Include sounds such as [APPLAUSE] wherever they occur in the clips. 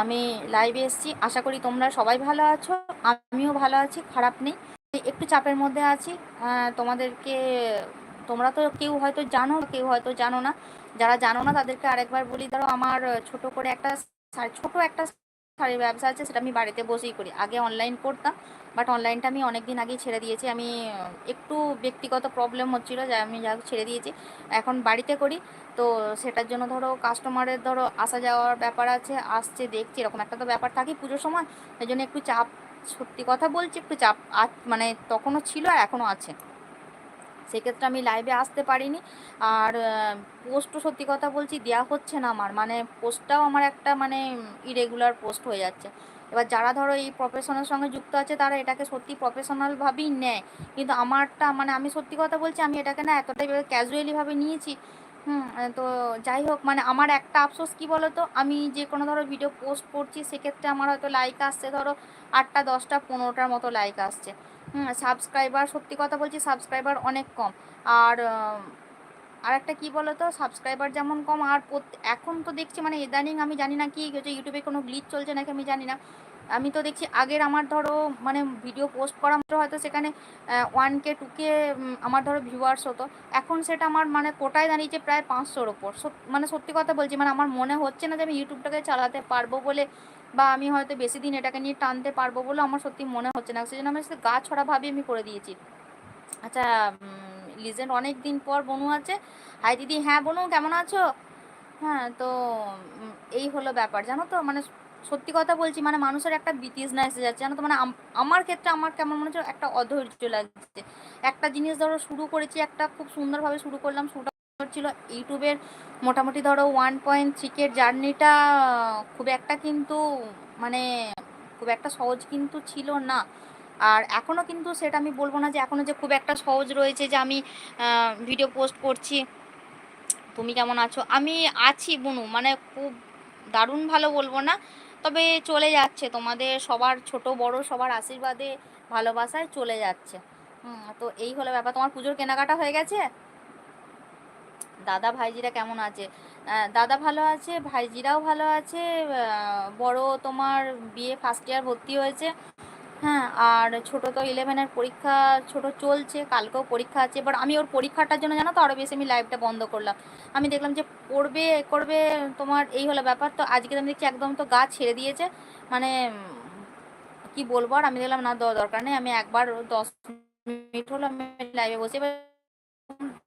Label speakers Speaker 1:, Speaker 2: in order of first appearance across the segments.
Speaker 1: আমি লাইভে এসেছি। আশা করি তোমরা সবাই ভালো আছো। আমিও ভালো আছি, খারাপ নেই। একটু চাপের মধ্যে আছি। তোমাদেরকে, তোমরা তো কেউ হয়তো জানো, কেউ হয়তো জানো না। যারা জানো না, তাদেরকে আরেকবার বলি, ধরো আমার ছোট করে একটা, ছোট একটা শাড়ির ব্যবসা আছে, সেটা আমি বাড়িতে বসেই করি। আগে অনলাইন করতাম বাট অনলাইনটা আমি অনেক দিন আগেই ছেড়ে দিয়েছি। আমি একটু ব্যক্তিগত প্রবলেম হচ্ছিল যা আমি যা ছেড়ে দিয়েছি। এখন বাড়িতে করি, তো সেটার জন্য ধরো কাস্টমারের ধরো আসা যাওয়ার ব্যাপার আছে, আসছে, দেখছি, এরকম একটা তো ব্যাপার থাকে পুজোর সময়। এই জন্য একটু চাপ, সত্যি কথা বলছি, একটু চাপ মানে তখনও ছিল আর এখনও আছে। সেক্ষেত্রে আমি লাইভে আসতে পারিনি। আর পোস্টও সত্যি কথা বলছি দেওয়া হচ্ছে না আমার। মানে পোস্টটাও আমার একটা মানে ইরেগুলার পোস্ট হয়ে যাচ্ছে। এবার যারা ধরো এই প্রফেশনের সঙ্গে যুক্ত আছে, তারা এটাকে সত্যি প্রফেশনালভাবেই নেয়। কিন্তু আমারটা মানে আমি সত্যি কথা বলছি, আমি এটাকে না এতটাই ক্যাজুয়ালিভাবে নিয়েছি। হুম তো যাই হোক মানে আমার একটা আফসোস, কি বলো তো আমি যে কোনো ধরো ভিডিও পোস্ট করছি, সেক্ষেত্রে আমার হয়তো লাইক আসছে ধরো আটটা, দশটা, পনেরোটার মতো লাইক আসছে। সাবস্ক্রাইবার সত্যি কথা বলছি সাবস্ক্রাইবার অনেক কম। আর আর একটা কী বলো তো সাবস্ক্রাইবার যেমন কম, আর এখন তো দেখছি মানে ইদানিং আমি জানি না কি হচ্ছে ইউটিউবে কোনো গ্লিচ চলছে নাকি আমি জানি না। আমি তো দেখছি আগের আমার ধরো মানে ভিডিও পোস্ট করা মাত্র হয়তো সেখানে ওয়ান কে টু কে আমার ধরো ভিউয়ার্স হতো। এখন সেটা আমার মানে কোটায় দাঁড়িয়েছে প্রায় পাঁচশোর ওপর। মানে সত্যি কথা বলছি মানে আমার মনে হচ্ছে না যে আমি ইউটিউবটাকে চালাতে পারব বলে বা আমি হয়তো বেশি দিন এটাকে নিয়ে টানতে পারব বলে আমার সত্যি মনে হচ্ছে না। সেই জন্য আমি গা ছড়াভাবে আমি করে দিয়েছি। আচ্ছা লিজেন্ড অনেক দিন পর বনু আছে। হাই দিদি হ্যাঁ বনু, কেমন আছো? হ্যাঁ তো এই হলো ব্যাপার। জানো তো মানে সত্যি কথা বলছি মানে মানুষের একটা বিতৃষ্ণা এসে যাচ্ছে, জানো তো? মানে আমার ক্ষেত্রে আমার কেমন মনে হচ্ছে একটা অধৈর্য লাগছে। একটা জিনিস ধরো শুরু করেছি, একটা খুব সুন্দরভাবে শুরু করলাম, শুরুটা ছিল ইউটিউবের মোটামুটি ধরো ওয়ান পয়েন্ট থ্রিকের জার্নিটা, খুব একটা কিন্তু মানে খুব একটা সহজ কিন্তু ছিল না। আর এখনও কিন্তু সেটা আমি বলব না যে এখনও যে খুব একটা সহজ রয়েছে যে আমি ভিডিও পোস্ট করছি। তুমি কেমন আছো? আমি আছি বুনু মানে খুব দারুণ ভালো বলব না। তবে চলে যাচ্ছে। তোমাদের সবার ছোট, বড় সবার আশীর্বাদে, ভালোবাসায় চলে যাচ্ছে। তো এই হলো ব্যাপার। তোমার পুজোর কেনাকাটা হয়ে গেছে? দাদা ভাইজিরা কেমন আছে? দাদা ভালো আছে, ভাইজিরাও ভালো আছে। বড় তোমার বিয়ে ফার্স্ট ইয়ার ভর্তি হয়েছে। হ্যাঁ আর ছোট তো ইলেভেনের পরীক্ষা, ছোট চলছে, কালকেও পরীক্ষা আছে এবার আমি ওর পরীক্ষাটার জন্য জানো তো আরও বেশি আমি লাইভটা বন্ধ করলাম। আমি দেখলাম যে পড়বে, করবে, তোমার এই হলো ব্যাপার, তো আজকে আমি দেখছি একদম তো গা ছেড়ে দিয়েছে মানে কি বলব আর, আমি দেখলাম না দেওয়া দরকার নেই, আমি একবার দশ মিনিট হলো আমি লাইভে বসে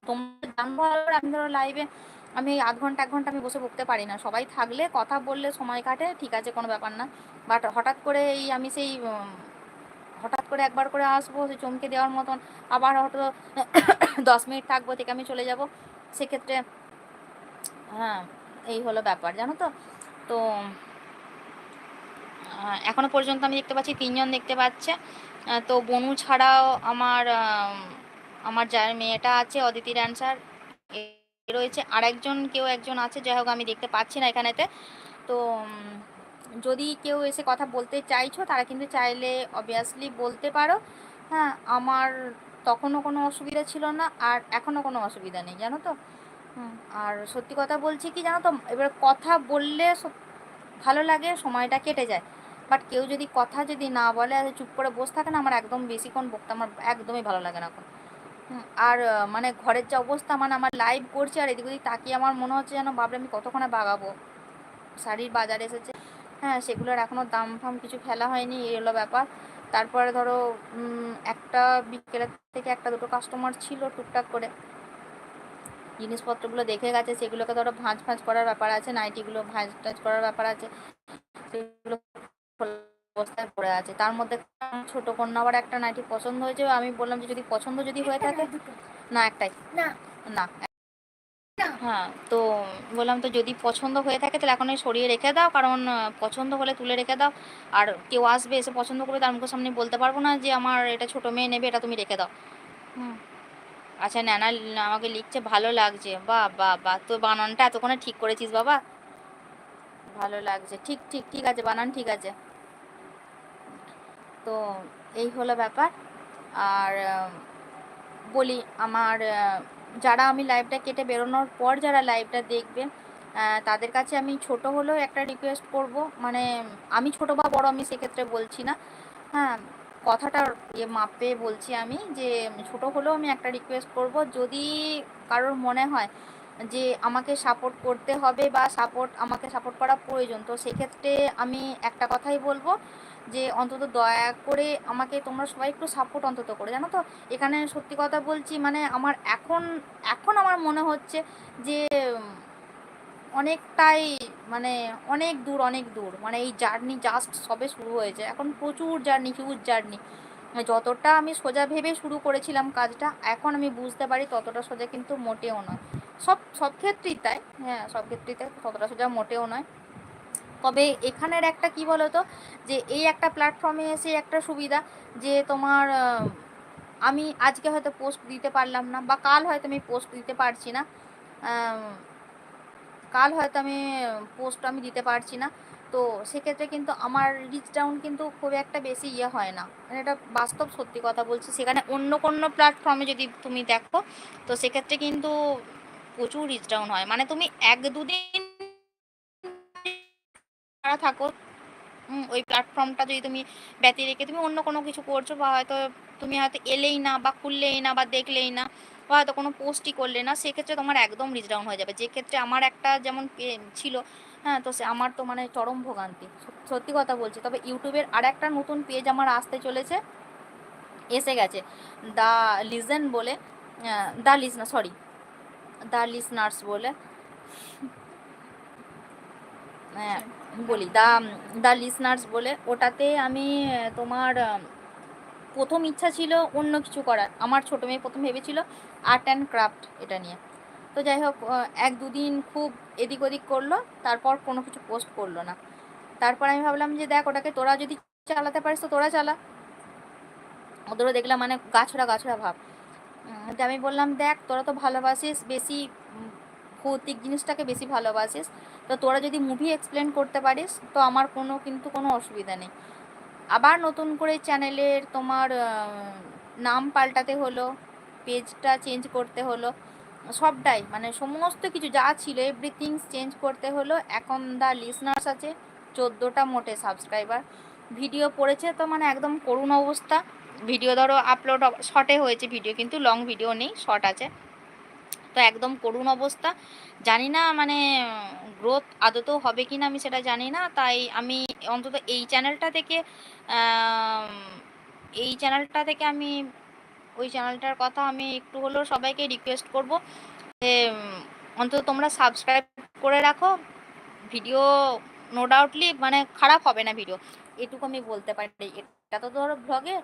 Speaker 1: তোমরা আমি ধরো লাইভে আমি আধ ঘণ্টা, এক ঘণ্টা আমি বসে বকতে পারি না, সবাই থাকলে, কথা বললে সময় কাটে, ঠিক আছে, কোনো ব্যাপার না বাট হঠাৎ করে এই আমি সেই হঠাৎ করে একবার করে আসব, সে চমকে দেওয়ার মতন। আবার হয়তো [COUGHS] দশ মিনিট থাকব, থেকে আমি চলে যাব। সেক্ষেত্রে হ্যাঁ এই হলো ব্যাপার, জানো তো? তো এখনও পর্যন্ত আমি দেখতে পাচ্ছি, তিনজন দেখতে পাচ্ছে। তো বনু ছাড়াও আমার আমার যার মেয়েটা আছে, অদিতি ড্যান্সার রয়েছে। আরেকজন কেউ একজন আছে, যাই হোক, আমি দেখতে পাচ্ছি না এখানেতে। তো যদি কেউ এসে কথা বলতে চাইছো, তারা কিন্তু চাইলে অবভিয়াসলি বলতে পারো। হ্যাঁ আমার তখনও কোনো অসুবিধা ছিল না, আর এখনও কোনো অসুবিধা নেই, জানো তো? আর সত্যি কথা বলছি কি জানো তো, এবার কথা বললে ভালো লাগে, সময়টা কেটে যায়। বাট কেউ যদি কথা যদি না বলে, আর চুপ করে বসে থাকে না, আমার একদম বেশিক্ষণ বকতে, আমার একদমই ভালো লাগে না আর মানে ঘরের যে অবস্থা মানে আমার লাইভ করছে আর এদিক ওদিক তাকিয়ে আমার মনে হচ্ছে যেন ভাবলে আমি কতক্ষণে বাগাবো? শাড়ির বাজার এসেছে। হ্যাঁ সেগুলোর এখনও দাম ফাম কিছু ফেলা হয়নি এই হলো ব্যাপার। তারপরে ধরো একটা বিকেলের থেকে একটা দুটো কাস্টমার ছিল টুকটাক করে। জিনিসপত্রগুলো দেখে গেছে সেগুলোকে ধরো ভাঁজ ভাঁজ করার ব্যাপার আছে নাইটিগুলো ভাঁজ টাজ করার ব্যাপার আছে সেগুলো অবস্থায় পড়ে আছে। তার মধ্যে ছোট কন্যা আবার একটা নাইটি পছন্দ হয়েছে আমি বললাম যে যদি পছন্দ যদি হয়ে থাকে না একটাই।
Speaker 2: না।
Speaker 1: না হ্যাঁ তো বললাম তো যদি পছন্দ হয়ে থাকে তাহলে এখন সরিয়ে রেখে দাও, কারণ পছন্দ হলে তুলে রেখে দাও। আর কেউ আসবে এসে পছন্দ করে তার মুখের সামনে বলতে পারব না যে আমার এটা ছোট মেয়ে নেবে, এটা তুমি রেখে দাও। হুম। আচ্ছা ন্যানা আমাকে লিখছে, ভালো লাগছে। বাহ বাহ বাহ তোর বানানটা এতক্ষণে ঠিক করেছিস বাবা? ভালো লাগছে। ঠিক ঠিক ঠিক আছে, বানান ঠিক আছে। তো এই হলো ব্যাপার। আর বলি আমার যারা আমি লাইভটা কেটে বেরোনোর পর যারা লাইভটা দেখবে তাদের কাছে আমি ছোট হলেও একটা রিকোয়েস্ট করব। মানে আমি ছোট বা বড় আমি সেক্ষেত্রে বলছি না। হ্যাঁ কথাটার ইয়ে মাপে বলছি আমি যে, ছোট হলেও আমি একটা রিকোয়েস্ট করব। যদি কারোর মনে হয় যে, আমাকে সাপোর্ট করতে হবে বা সাপোর্ট আমাকে সাপোর্ট করা প্রয়োজন, তো সেক্ষেত্রে আমি একটা কথাই বলব যে অন্তত দয়া করে আমাকে তোমরা সবাই একটু সাপোর্ট অন্তত করে, জানো তো? এখানে সত্যি কথা বলছি মানে আমার এখন এখন আমার মনে হচ্ছে যে, অনেকটাই মানে অনেক দূর অনেক দূর মানে এই জার্নি জাস্ট সবে শুরু হয়েছে। এখন প্রচুর জার্নি হিউজ জার্নি যতটা আমি সোজা ভেবে শুরু করেছিলাম কাজটা, এখন আমি বুঝতে পারি ততটা সোজা কিন্তু মোটেও নয়। সব সব ক্ষেত্রেই তাই হ্যাঁ সব ক্ষেত্রেই তাই, ততটা সোজা মোটেও নয়। তবে এখানের একটা কি বলতো? যে এই একটা প্ল্যাটফর্মে এসে একটা সুবিধা যে তোমার আমি আজকে হয়তো পোস্ট দিতে পারলাম না বা কাল হয়তো আমি পোস্ট দিতে পারছি না। কাল হয়তো আমি পোস্ট আমি দিতে পারছি না। তো সেক্ষেত্রে কিন্তু আমার রিচ ডাউন কিন্তু খুব একটা বেশি ইয়ে হয় না। মানে এটা বাস্তব সত্যি কথা বলছি। সেখানে অন্য কোনো প্ল্যাটফর্মে যদি তুমি দেখো, তো সেক্ষেত্রে কিন্তু প্রচুর রিচ ডাউন হয়। মানে তুমি এক দুদিন থাকো। ওই প্ল্যাটফর্মটা যদি তুমি ব্যতি রেখে তুমি অন্য কোনো কিছু করছ বা হয়তো তুমি হয়তো এলেই না বা খুললেই না বা দেখলেই না বা হয়তো কোনো পোস্টই করলে না, সেক্ষেত্রে তোমার একদম রিচ ডাউন হয়ে যাবে। যে ক্ষেত্রে আমার একটা যেমন ছিল হ্যাঁ তো সে আমার তো মানে চরম ভোগান্তি। সত্যি কথা বলছি। তবে ইউটিউবের আর একটা নতুন পেজ আমার আসতে চলেছে, এসে গেছে। দ্য লিজেন বলে দ্য লিজনা সরি দ্য লিসনার্স বলে। হ্যাঁ বলি দ্য দ্য লিসনার্স বলে, ওটাতে আমি, তোমার, প্রথম ইচ্ছা ছিল অন্য কিছু করার। আমার ছোটো মেয়ে প্রথম ভেবেছিল আর্ট অ্যান্ড ক্রাফট এটা নিয়ে। তো যাই হোক এক দুদিন খুব এদিক ওদিক করল, তারপর কোনো কিছু পোস্ট করল না। তারপর আমি ভাবলাম যে, দেখ, ওটাকে তোরা যদি চালাতে পারিস, তো তোরা চালা। ওদেরও দেখলাম মানে গাছড়া গাছড়া ভাব। আমি বললাম, দেখ, তোরা তো ভালোবাসিস, বেশি ভৌতিক জিনিসটাকে বেশি ভালোবাসিস। তো তোরা যদি মুভি এক্সপ্লেন করতে পারিস, তো আমার কোনো কিন্তু কোনো অসুবিধা নেই। আবার নতুন করে চ্যানেলের তোমার নাম পাল্টাতে হলো পেজটা চেঞ্জ করতে হলো, সবটাই মানে সমস্ত কিছু যা ছিল এভরিথিং চেঞ্জ করতে হলো। এখন দা লিসনার্স আছে, চোদ্দোটা মোটে সাবস্ক্রাইবার ভিডিও পড়েছে তো মানে একদম করুণ অবস্থা। ভিডিও ধরো আপলোড শর্টে হয়েছে ভিডিও কিন্তু লং ভিডিও নেই শর্ট আছে। তো একদম করুণ অবস্থা। জানি না মানে গ্রোথ আদতেও হবে কি না আমি সেটা জানি না। তাই আমি অন্তত এই চ্যানেলটা থেকে এই চ্যানেলটা থেকে আমি, ওই চ্যানেলটার কথা আমি একটু হলেও সবাইকে রিকোয়েস্ট করব যে, অন্তত তোমরা সাবস্ক্রাইব করে রাখো। ভিডিও নো ডাউটলি মানে খারাপ হবে না ভিডিও এটুকু আমি বলতে পারি। এটা তো ধরো ব্লগে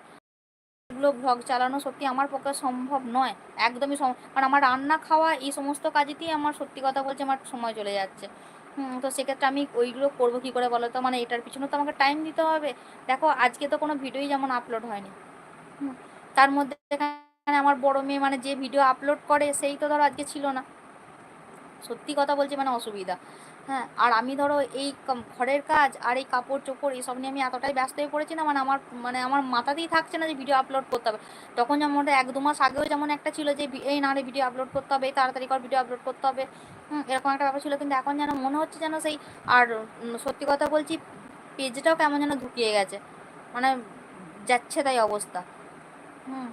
Speaker 1: এগুলো ভ্লগ চালানো সত্যি আমার পক্ষে সম্ভব নয়। একদমই কারণ আমার রান্না, খাওয়া, এই সমস্ত কাজেতেই আমার সত্যি কথা বলছে আমার সময় চলে যাচ্ছে। তো সেক্ষেত্রে আমি ওইগুলো করব কী করে বলো তো মানে এটার পিছনে তো আমাকে টাইম দিতে হবে। দেখো, আজকে তো কোনো ভিডিওই যেমন আপলোড হয়নি। তার মধ্যে আমার বড় মেয়ে মানে যে ভিডিও আপলোড করে, সেই তো ধরো আজকে ছিল না। সত্যি কথা বলছি মানে অসুবিধা। হ্যাঁ আর আমি ধরো এই ঘরের কাজ আর এই কাপড় চোপড় এইসব নিয়ে আমি এতটাই ব্যস্ত হয়ে পড়েছি না মানে আমার মানে আমার মাথাতেই থাকছে না যে ভিডিও আপলোড করতে হবে। তখন যেমন এক দু মাস আগেও যেমন একটা ছিল যে এই না ভিডিও আপলোড করতে হবে তাড়াতাড়ি কর ভিডিও আপলোড করতে হবে। হুম, এরকম একটা ব্যাপার ছিল, কিন্তু এখন যেন মনে হচ্ছে যেন সেই, আর সত্যি কথা বলছি, পেজটাও কেমন যেন ঢুকিয়ে গেছে। মানে যাচ্ছে তাই অবস্থা। হুম।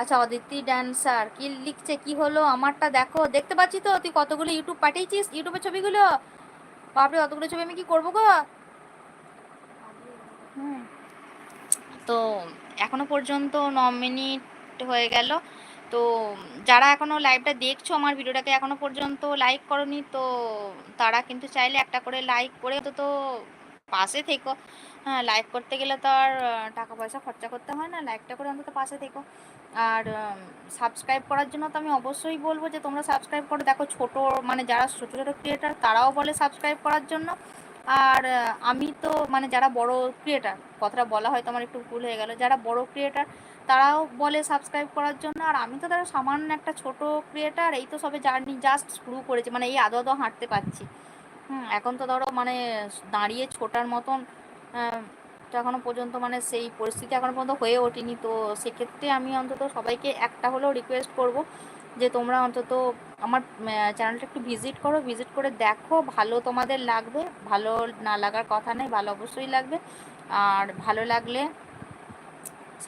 Speaker 1: আচ্ছা অদিতি ড্যান্সার কি লিখছে, কি হলো? আমারটা দেখো। দেখতে পাচ্ছি তো, তুই কতগুলো ইউটিউব পাঠিয়েছিস? ইউটিউবের ছবিগুলো? বাপরে, অতগুলো ছবি আমি কি করব গো? তো, এখনও পর্যন্ত ন মিনিট হয়ে গেল। তো, যারা এখনও লাইভটা দেখছ আমার ভিডিওটাকে এখনও পর্যন্ত লাইক করনি, তো তারা কিন্তু চাইলে একটা করে লাইক করে তো তো পাশে থেকো। হ্যাঁ লাইক করতে গেলে তো আর টাকা পয়সা খরচা করতে হয় না। লাইকটা করে অন্তত পাশে থেকো। আর সাবস্ক্রাইব করার জন্য তো আমি অবশ্যই বলব যে তোমরা সাবস্ক্রাইব করো। দেখো ছোট মানে যারা ছোটো ছোটো ক্রিয়েটার তারাও বলে সাবস্ক্রাইব করার জন্য। আর আমি তো মানে যারা বড় ক্রিয়েটার কথাটা বলা হয়তো আমার একটু ভুল হয়ে গেল। যারা বড় ক্রিয়েটার তারাও বলে সাবস্ক্রাইব করার জন্য। আর আমি তো তারা সামান্য একটা ছোট ক্রিয়েটার এই তো সবে জার্নি জাস্ট শুরু করেছে মানে এই আদো হাঁটতে পারছি। হুম, এখন তো ধরো মানে দাঁড়িয়ে ছোটার মতন তো এখনও পর্যন্ত মানে সেই পরিস্থিতি এখনও পর্যন্ত হয়ে ওঠেনি। তো সেক্ষেত্রে আমি অন্তত সবাইকে একটা হলেও রিকোয়েস্ট করব যে তোমরা অন্তত আমার চ্যানেলটা একটু ভিজিট করো ভিজিট করে দেখো, ভালো তোমাদের লাগবে, ভালো না লাগার কথা নেই, ভালো অবশ্যই লাগবে। আর ভালো লাগলে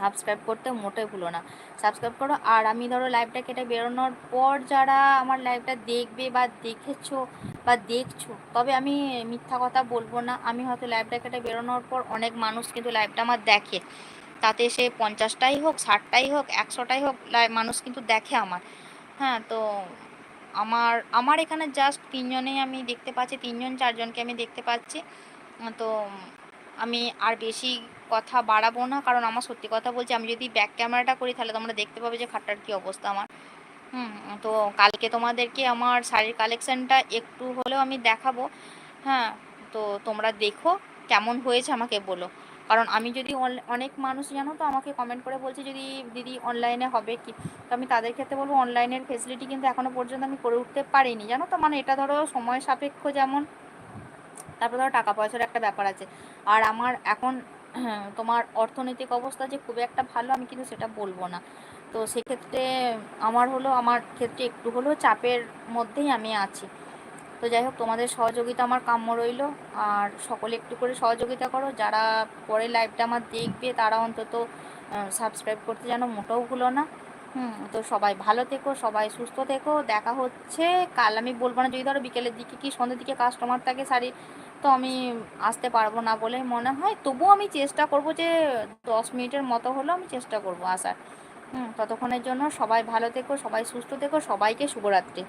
Speaker 1: সাবস্ক্রাইব করতে মোটে ভুলো না। সাবস্ক্রাইব করো। আর আমি ধরো লাইভটা কেটে বেরোনোর পর যারা আমার লাইভটা দেখবে বা দেখেছ বা দেখছ, তবে আমি মিথ্যা কথা বলব না। আমি হয়তো লাইভটা কেটে বেরোনোর পর অনেক মানুষ কিন্তু লাইভটা আমার দেখে। তাতে সে পঞ্চাশটাই হোক, ষাটটাই হোক, একশোটাই হোক মানুষ কিন্তু দেখে আমার। হ্যাঁ তো আমার আমার এখানে জাস্ট তিনজনেই আমি দেখতে পাচ্ছি, তিনজন, চারজনকে আমি দেখতে পাচ্ছি। তো আমি আর বেশি কথা বাড়াবো না, কারণ আমার সত্যি কথা বলছি, আমি যদি ব্যাক ক্যামেরাটা করি তাহলে তোমরা দেখতে পাবে যে খাটটার কী অবস্থা আমার। হুম, তো কালকে তোমাদেরকে আমার শাড়ির কালেকশানটা একটু হলেও আমি দেখাবো। হ্যাঁ তো তোমরা দেখো কেমন হয়েছে আমাকে বলো। কারণ আমি যদি অনেক মানুষ জানো তো আমাকে কমেন্ট করে বলছে, যদি দিদি অনলাইনে হবে কি? তো আমি তাদের ক্ষেত্রে বলব অনলাইনের ফেসিলিটি কিন্তু এখনও পর্যন্ত আমি করে উঠতে পারিনি। জানো তো মানে এটা ধরো সময় সাপেক্ষ যেমন। তারপর ধরো টাকা পয়সার একটা ব্যাপার আছে। আর আমার এখন তোমার অর্থনৈতিক অবস্থা যে খুব একটা ভালো, আমি কিন্তু সেটা বলব না। তো সেক্ষেত্রে আমার হলো, আমার ক্ষেত্রে একটু হলেও চাপের মধ্যেই আমি আছি। তো যাই হোক, তোমাদের সহযোগিতা আমার কাম্য রইল। আর সকলে একটু করে সহযোগিতা করো। যারা পরে লাইভটা আমার দেখবে, তারা অন্তত সাবস্ক্রাইব করতে যেন মোটেও ভুলো না। হুম। তো সবাই ভালো থেকো, সবাই সুস্থ থেকো। দেখা হচ্ছে। কাল আমি বলব না যদি ধরো বিকেলের দিকে কি সন্ধ্যের দিকে কাস্টমার থাকে শাড়ি, তো আমি আসতে পারব না বলে মনে হয়। তবুও আমি চেষ্টা করব যে দশ মিনিটের মতো হলেও আমি চেষ্টা করব আসার। হুম, ততক্ষণের জন্য সবাই ভালো থেকো, সবাই সুস্থ থেকো, সবাইকে শুভরাত্রি।